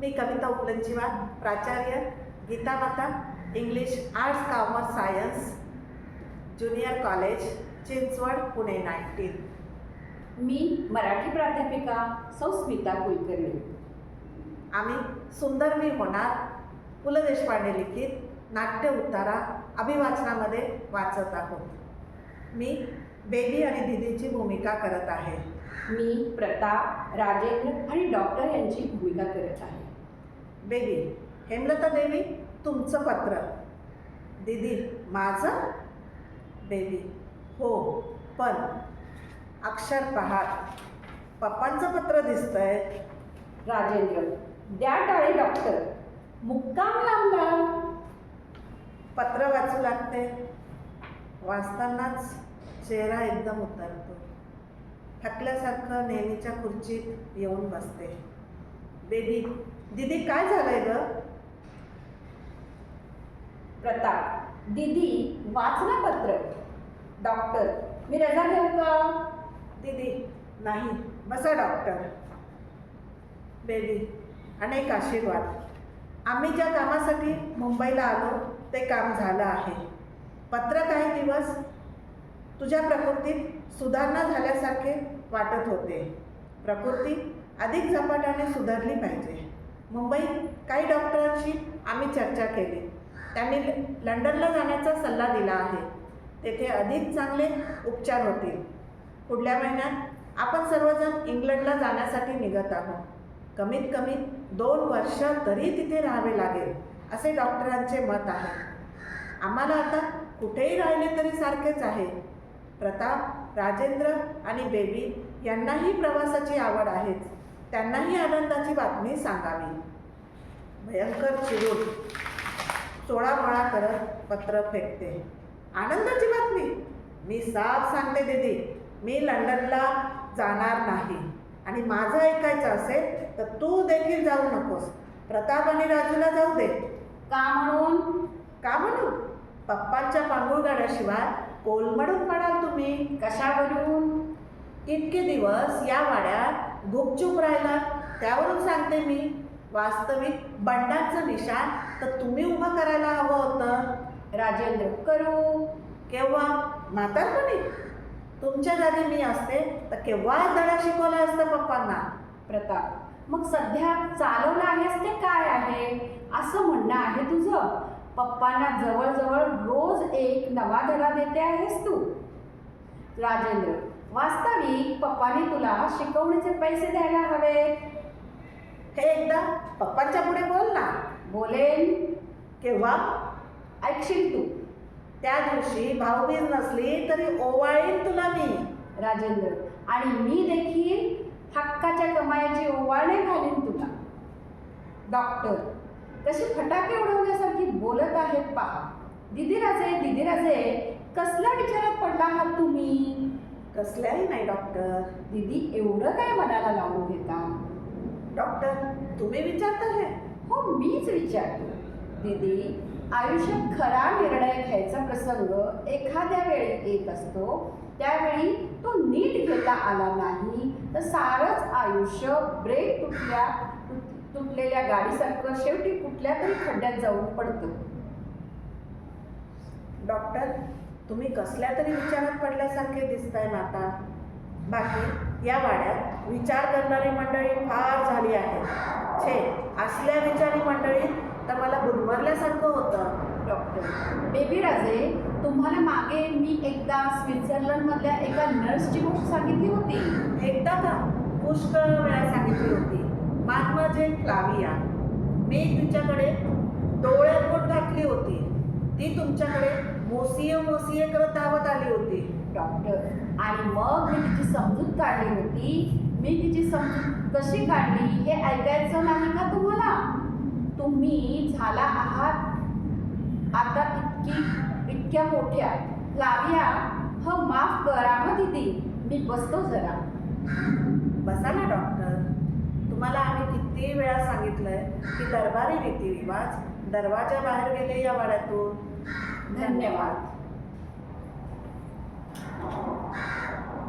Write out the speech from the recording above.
मी कविता उपलंजीवा प्राचार्य Geeta Mata English arts commerce science junior college Chinchwad Pune nineteen. मी मराठी प्राध्यापिका सौ स्मिता कुलकर्णी. आम्ही सुंदर मी होणार पु ल देशपांडे लिखित नाट्य उतारा अभिवाचनामध्ये वाचत आहोत. मी बेबी आणि दिदीची भूमिका करत आहे. मी प्रताप राजेंद्र आणि डॉक्टर यांची भूमिका करत आहे. बेबी हेमलता देवी तुमचं पत्र. दीदी माझं? बेबी हो पण अक्षर पहा. पप्पांचं पत्र दिसतंय. राजेंद्र द्या टाळे डॉक्टर मुक्काम लावला पत्र वाचू लागते. वाचतानाच चेहरा एकदम उतरतो. थकल्यासारखं नेहमीच्या खुर्चीत येऊन बसते. बेबी दीदी काय झालंय ग? प्रताप दीदी वाचना पत्र. डॉक्टर मी रजा घेऊ का? दीदी नाही बसा डॉक्टर. बेबी अनेक आशीर्वाद. आम्ही ज्या कामासाठी मुंबईला आलो ते काम झालं आहे. पत्र काही दिवस तुझ्या प्रकृतीत सुधारणा झाल्यासारखे वाटत होते. प्रकृती अधिक झपाट्याने सुधारली पाहिजे. मुंबईत काही डॉक्टरांशी आम्ही चर्चा केली. त्यांनी लंडनला जाण्याचा सल्ला दिला आहे. तेथे अधिक चांगले उपचार होतील. पुढल्या महिन्यात आपण सर्वजण इंग्लंडला जाण्यासाठी निघत आहोत. कमीत कमी दोन वर्ष तरी तिथे राहावे लागेल असे डॉक्टरांचे मत आहे. आम्हाला आता कुठेही राहिले तरी सारखेच आहे. प्रताप राजेंद्र आणि बेबी यांनाही प्रवासाची आवड आहेच. त्यांनाही आनंदाची बातमी सांगावी. भयंकर चिरूट चोळामोळा करत पत्र फेकते. आनंदाची बातमी. मी साफ सांगते दीदी मी लंडनला जाणार नाही. आणि माझं ऐकायचं असेल तर तू देखील जाऊ नकोस. प्रताप आणि राजूला जाऊ दे. का म्हणून? का म्हणू पप्पांच्या पांघुळ गाड्याशिवाय कोलमडून पडाल तुम्ही. कशावरून? इतके दिवस या वाड्यात गुपचूप राहिला त्यावरून सांगते मी वास्तविक बंडाचं निशाण तर तुम्ही उभं करायला हवं होतं. राजेंद्र करू. केव्हा? म्हातारपणी. तुमच्या जागी मी असते तर केव्हा धडा शिकवला असतं पप्पांना? प्रताप मग सध्या चालवलं आहेस ते काय आहे? असं म्हणणं आहे तुझं. पप्पांना जवळजवळ रोज एक नवा धडा देते आहेस तू. राजेंद्र वास्तव पप्पाने तुला शिकवण्याचे पैसे द्यायला हवे. हे एकदा पप्पांच्या पुढे बोल ना. बोलेन. केव्हा? ऐकशील तू. त्या दिवशी भाऊबीज नसली तरी ओवाळीन तुला मी. राजेंद्र आणि मी देखील हक्काच्या कमाईची ओवाळणे घालीन तुला. डॉक्टर कशी फटाके उडवण्यासारखी बोलत आहेत पहा. दिदीराजे दिदीराजे कसल्या विचारात पडला आहात तुम्ही? कसल्याही नाही डॉक्टर दीदी एवढं काय मनाला लावून घेता? डॉक्टर तुम्ही विचारता हे? हो मीच विचारतो. दीदी आयुष्यात खरा निर्णय घ्यायचा प्रसंग एखाद्या वेळी येत असतो. त्यावेळी तो नीट घेता आला नाही तर सारंच आयुष्य ब्रेक तुटल्या तुटलेल्या गाडीसारखं शेवटी कुठल्या तरी खड्ड्यात जाऊन पडतं. डॉक्टर तुम्ही कसल्या तरी विचारात पडल्यासारखे दिसताय माता. बाकी या वाड्यात विचार करणारी मंडळी फार झाली आहे छे असल्या विचारी मंडळीत तर मला गुदमरल्यासारखं होतं डॉक्टर बेबी राजे तुम्हाला मागे मी एकदा स्वित्झर्लंडमधल्या एका नर्सची गोष्ट सांगितली होती. एकदा का? पुष्कळ वेळा सांगितली होती. माझे फ्लाविया मी तिच्याकडे डोळ्यात घातली होती. ती तुमच्याकडे मोसिये मोसिये करत धावत आली होती. डॉक्टर आणि मग मी तिची समजूत काढली होती. मी तिची समजूत कशी काढली हे ऐकायचं नाही का तुम्हाला? तुम्ही झाला आहात. आता इतकी इतक्या मोठ्या. लाविया. ह माफ करा मग दिदी. मी बसतो जरा. बसा ना डॉक्टर तुम्हाला आम्ही किती वेळा सांगितलंय की दरबारी रीतिरिवाज दरवाजा बाहेर गेले या वाड्यातून. धन्यवाद.